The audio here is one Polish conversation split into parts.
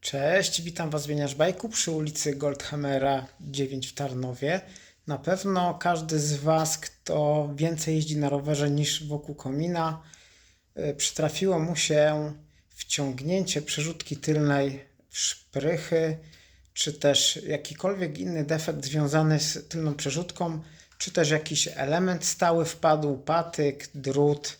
Cześć, witam Was w Wieniarzbajku przy ulicy Goldhammera 9 w Tarnowie. Na pewno każdy z Was, kto więcej jeździ na rowerze niż wokół komina, y, przytrafiło mu się wciągnięcie przerzutki tylnej w szprychy, czy też jakikolwiek inny defekt związany z tylną przerzutką, czy też jakiś element stały wpadł, patyk, drut,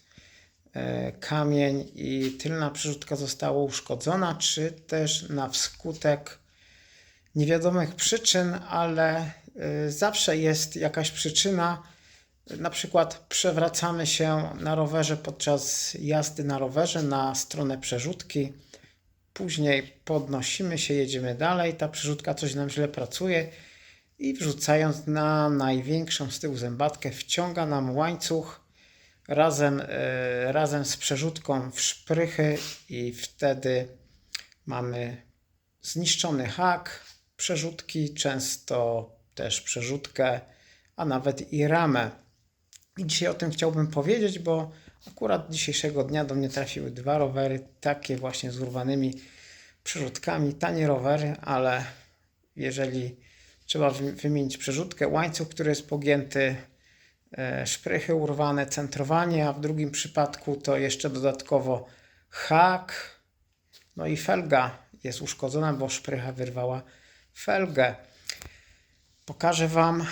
kamień i tylna przerzutka została uszkodzona, czy też na wskutek niewiadomych przyczyn, ale e, zawsze jest jakaś przyczyna. Na przykład przewracamy się na rowerze podczas jazdy na rowerze na stronę przerzutki. Później podnosimy się, jedziemy dalej. Ta przerzutka coś nam źle pracuje i wrzucając na największą z tyłu zębatkę, wciąga nam łańcuch razem, e, razem z przerzutką w szprychy i wtedy mamy zniszczony hak przerzutki, często też przerzutkę, a nawet i ramę. I dzisiaj o tym chciałbym powiedzieć, bo akurat dzisiejszego dnia do mnie trafiły dwa rowery, takie właśnie z urwanymi przerzutkami, tanie rowery, ale jeżeli trzeba wy- wymienić przerzutkę, łańcuch, który jest pogięty, szprychy urwane, centrowanie, a w drugim przypadku to jeszcze dodatkowo hak, no i felga jest uszkodzona, bo szprycha wyrwała felgę. Pokażę Wam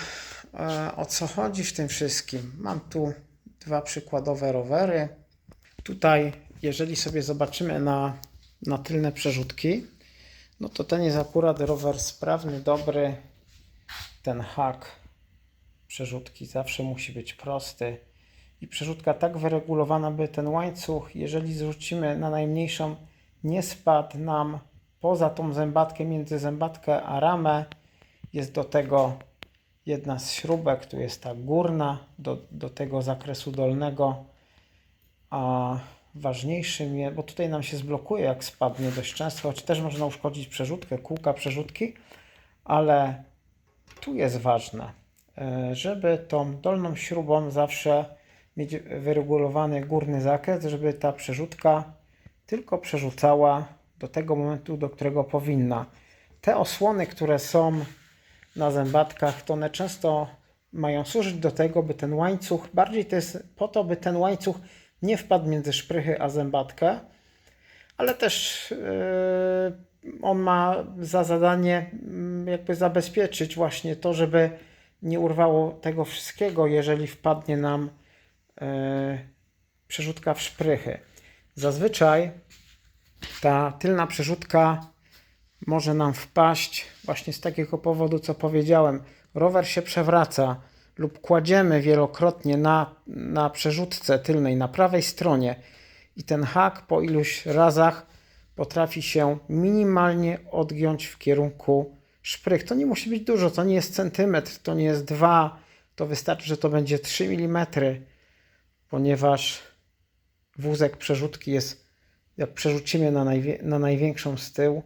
e, o co chodzi w tym wszystkim. Mam tu dwa przykładowe rowery. Tutaj, jeżeli sobie zobaczymy na, na tylne przerzutki, no to ten jest akurat rower sprawny, dobry. Ten hak przerzutki zawsze musi być prosty i przerzutka tak wyregulowana, by ten łańcuch, jeżeli zrzucimy na najmniejszą, nie spadł nam poza tą zębatkę, między zębatkę a ramę. Jest do tego jedna z śrubek, tu jest ta górna, do, do tego zakresu dolnego. A ważniejszym jest, bo tutaj nam się zblokuje, jak spadnie dość często, choć też można uszkodzić przerzutkę, kółka przerzutki, ale tu jest ważne, żeby tą dolną śrubą zawsze mieć wyregulowany górny zakres, żeby ta przerzutka tylko przerzucała do tego momentu, do którego powinna. Te osłony, które są na zębatkach, to one często mają służyć do tego, by ten łańcuch, bardziej to jest po to, by ten łańcuch nie wpadł między szprychy a zębatkę, ale też yy, on ma za zadanie mm, jakby zabezpieczyć właśnie to, żeby nie urwało tego wszystkiego, jeżeli wpadnie nam yy, przerzutka w szprychy. Zazwyczaj ta tylna przerzutka może nam wpaść właśnie z takiego powodu, co powiedziałem. Rower się przewraca lub kładziemy wielokrotnie na, na przerzutce tylnej, na prawej stronie i ten hak po iluś razach potrafi się minimalnie odgiąć w kierunku szprych. To nie musi być dużo, to nie jest centymetr, to nie jest dwa, to wystarczy, że to będzie 3 mm, ponieważ wózek przerzutki jest, jak przerzucimy na, najwie, na największą z tyłu,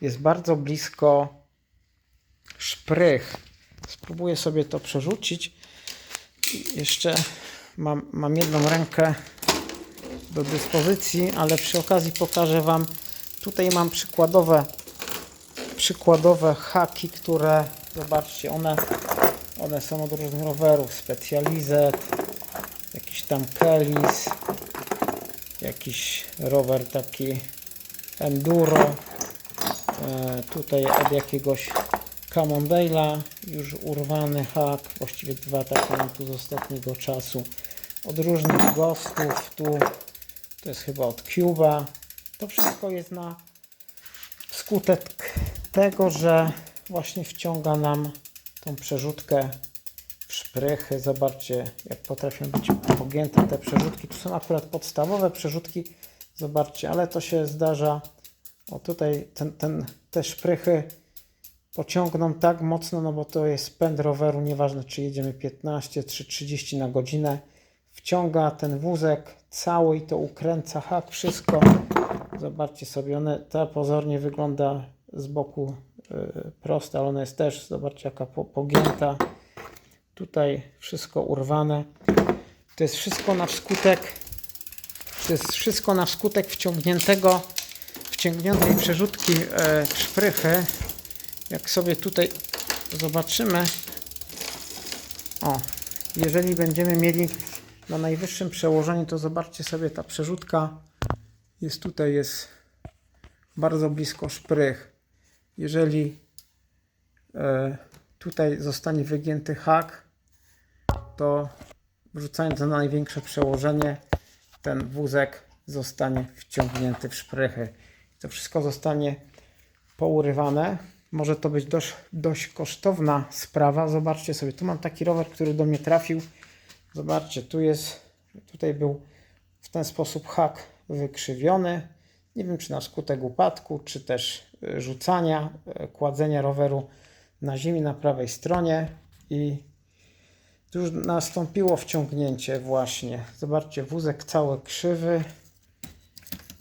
jest bardzo blisko szprych. Spróbuję sobie to przerzucić. Jeszcze mam, mam jedną rękę do dyspozycji, ale przy okazji pokażę Wam. Tutaj mam przykładowe, przykładowe haki, które zobaczcie, one, one są od różnych rowerów. Specialized, jakiś tam Kelis, jakiś rower taki enduro. E, tutaj od jakiegoś Camondale'a już urwany hak, właściwie dwa takie mam tu z ostatniego czasu. Od różnych ghostów, tu to jest chyba od Cuba. To wszystko jest na skutek tego, że właśnie wciąga nam tą przerzutkę w szprychy. Zobaczcie, jak potrafią być pogięte te przerzutki. Tu są akurat podstawowe przerzutki. Zobaczcie, ale to się zdarza. O tutaj ten, ten, te szprychy pociągną tak mocno, no bo to jest pęd roweru, nieważne czy jedziemy 15 czy 30 na godzinę. Wciąga ten wózek cały i to ukręca hak, wszystko. Zobaczcie sobie, one, ta pozornie wygląda z boku y, prosta, ale ona jest też, zobaczcie jaka po, pogięta. Tutaj wszystko urwane. To jest wszystko na wskutek, to jest wszystko na wskutek wciągniętego, wciągniętej przerzutki e, szprychy, jak sobie tutaj zobaczymy, o, jeżeli będziemy mieli na najwyższym przełożeniu, to zobaczcie sobie ta przerzutka jest tutaj, jest bardzo blisko szprych. Jeżeli e, tutaj zostanie wygięty hak, to wrzucając na największe przełożenie, ten wózek zostanie wciągnięty w szprychy. To wszystko zostanie pourywane. Może to być dość, dość kosztowna sprawa. Zobaczcie sobie, tu mam taki rower, który do mnie trafił. Zobaczcie, tu jest, tutaj był w ten sposób hak wykrzywiony. Nie wiem, czy na skutek upadku, czy też y, rzucania, y, kładzenia roweru na ziemi na prawej stronie i już nastąpiło wciągnięcie właśnie. Zobaczcie, wózek cały krzywy.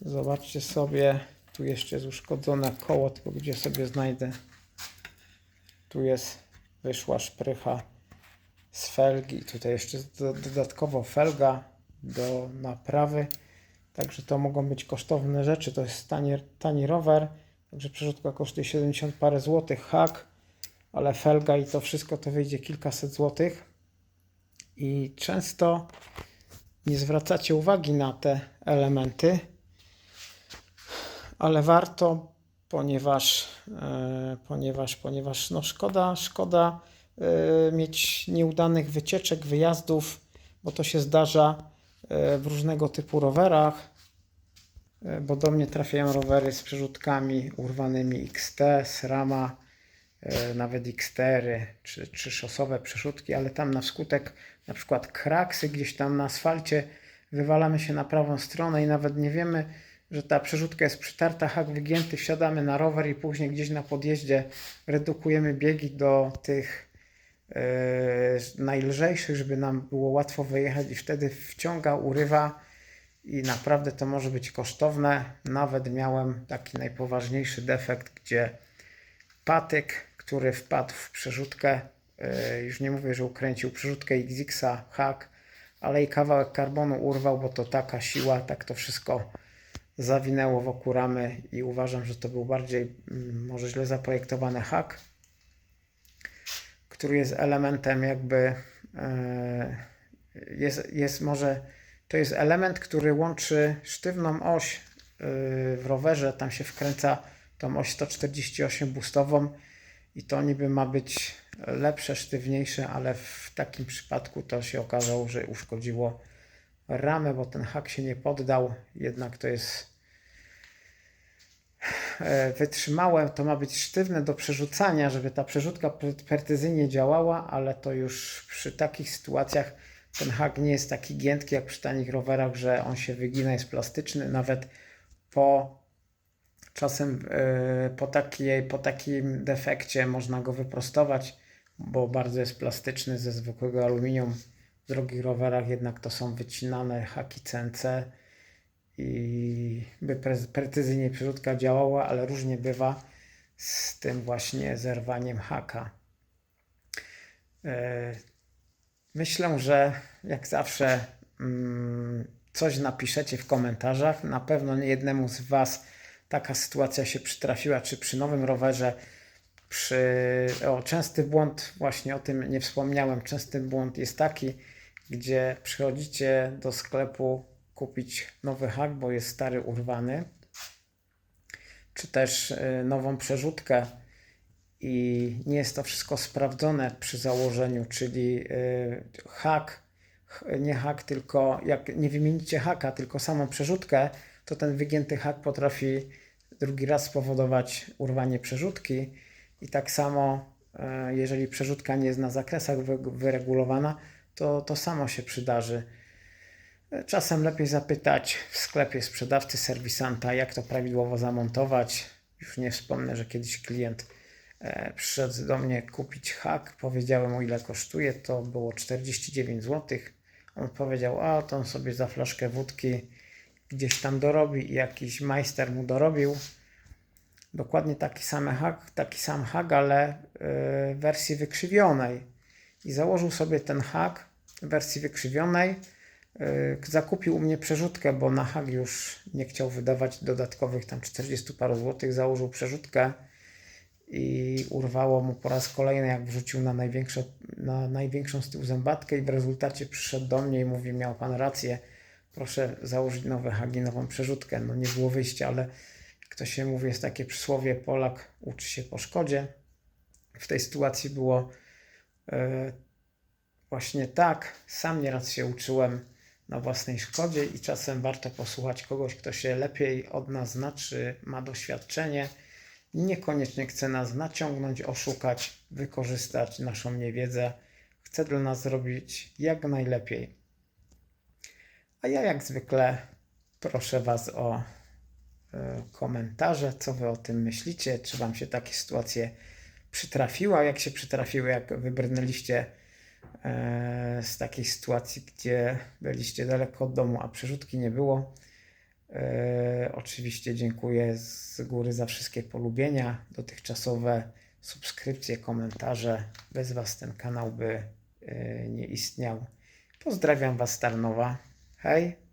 Zobaczcie sobie, tu jeszcze jest uszkodzone koło, tylko gdzie sobie znajdę. Tu jest, wyszła szprycha z felgi. Tutaj jeszcze dodatkowo felga do naprawy. Także to mogą być kosztowne rzeczy. To jest tani, tani rower. Także przerzutka kosztuje 70 parę złotych. Hak, ale felga i to wszystko to wyjdzie kilkaset złotych. I często nie zwracacie uwagi na te elementy, ale warto, ponieważ, e, ponieważ, ponieważ no szkoda, szkoda e, mieć nieudanych wycieczek, wyjazdów, bo to się zdarza w różnego typu rowerach, e, bo do mnie trafiają rowery z przerzutkami urwanymi XT, SRAMa, e, nawet XTR czy, czy szosowe przeszutki, ale tam na skutek na przykład kraksy gdzieś tam na asfalcie wywalamy się na prawą stronę i nawet nie wiemy, że ta przerzutka jest przytarta, hak wygięty, wsiadamy na rower i później gdzieś na podjeździe redukujemy biegi do tych e, najlżejszych, żeby nam było łatwo wyjechać i wtedy wciąga, urywa i naprawdę to może być kosztowne. Nawet miałem taki najpoważniejszy defekt, gdzie patyk, który wpadł w przerzutkę, e, już nie mówię, że ukręcił przerzutkę XX-a, hak, ale i kawałek karbonu urwał, bo to taka siła, tak to wszystko zawinęło wokół ramy i uważam, że to był bardziej mm, może źle zaprojektowany hak, który jest elementem jakby e, jest, jest może to jest element, który łączy sztywną oś y, w rowerze, tam się wkręca tą oś 148 boostową i to niby ma być lepsze, sztywniejsze, ale w takim przypadku to się okazało, że uszkodziło ramę, bo ten hak się nie poddał, jednak to jest e, wytrzymałe, to ma być sztywne do przerzucania, żeby ta przerzutka precyzyjnie działała, ale to już przy takich sytuacjach ten hak nie jest taki giętki jak przy tanich rowerach, że on się wygina, jest plastyczny, nawet po czasem e, po, takiej, po takim defekcie można go wyprostować, bo bardzo jest plastyczny ze zwykłego aluminium. W drogich rowerach jednak to są wycinane haki CNC i by pre- precyzyjnie przerzutka działała, ale różnie bywa z tym właśnie zerwaniem haka. E, Myślę, że jak zawsze mm, coś napiszecie w komentarzach. Na pewno nie jednemu z Was taka sytuacja się przytrafiła, czy przy nowym rowerze, przy o, częsty błąd, właśnie o tym nie wspomniałem. Częsty błąd jest taki, gdzie przychodzicie do sklepu kupić nowy hak, bo jest stary urwany, czy też y, nową przerzutkę i nie jest to wszystko sprawdzone przy założeniu, czyli y, hak, nie hak, tylko jak nie wymienicie haka, tylko samą przerzutkę, to ten wygięty hak potrafi drugi raz spowodować urwanie przerzutki i tak samo y, jeżeli przerzutka nie jest na zakresach wy- wyregulowana, to to samo się przydarzy. Czasem lepiej zapytać w sklepie sprzedawcy, serwisanta, jak to prawidłowo zamontować. Już nie wspomnę, że kiedyś klient e, przyszedł do mnie kupić hak. Powiedziałem mu, ile kosztuje. To było 49 zł. On powiedział, a to on sobie za flaszkę wódki gdzieś tam dorobi i jakiś majster mu dorobił. Dokładnie taki sam hak, taki sam hak, ale e, w wersji wykrzywionej. I założył sobie ten hak w wersji wykrzywionej zakupił u mnie przerzutkę, bo na hag już nie chciał wydawać dodatkowych tam 40 paru złotych, założył przerzutkę i urwało mu po raz kolejny, jak wrzucił na, największe, na największą z tyłu zębatkę i w rezultacie przyszedł do mnie i mówi, miał pan rację, proszę założyć nowe hagi, nową przerzutkę. No nie było wyjścia, ale jak to się mówi, jest takie przysłowie, Polak uczy się po szkodzie. W tej sytuacji było e, właśnie tak. Sam nieraz się uczyłem na własnej szkodzie i czasem warto posłuchać kogoś, kto się lepiej od nas zna, czy ma doświadczenie. Niekoniecznie chce nas naciągnąć, oszukać, wykorzystać naszą niewiedzę. Chce dla nas zrobić jak najlepiej. A ja jak zwykle proszę Was o e, komentarze, co Wy o tym myślicie, czy Wam się takie sytuacje przytrafiły, a jak się przytrafiły, jak wybrnęliście z takiej sytuacji, gdzie byliście daleko od domu, a przerzutki nie było. E, oczywiście dziękuję z góry za wszystkie polubienia, dotychczasowe subskrypcje, komentarze. Bez Was ten kanał by e, nie istniał. Pozdrawiam Was z Tarnowa. Hej!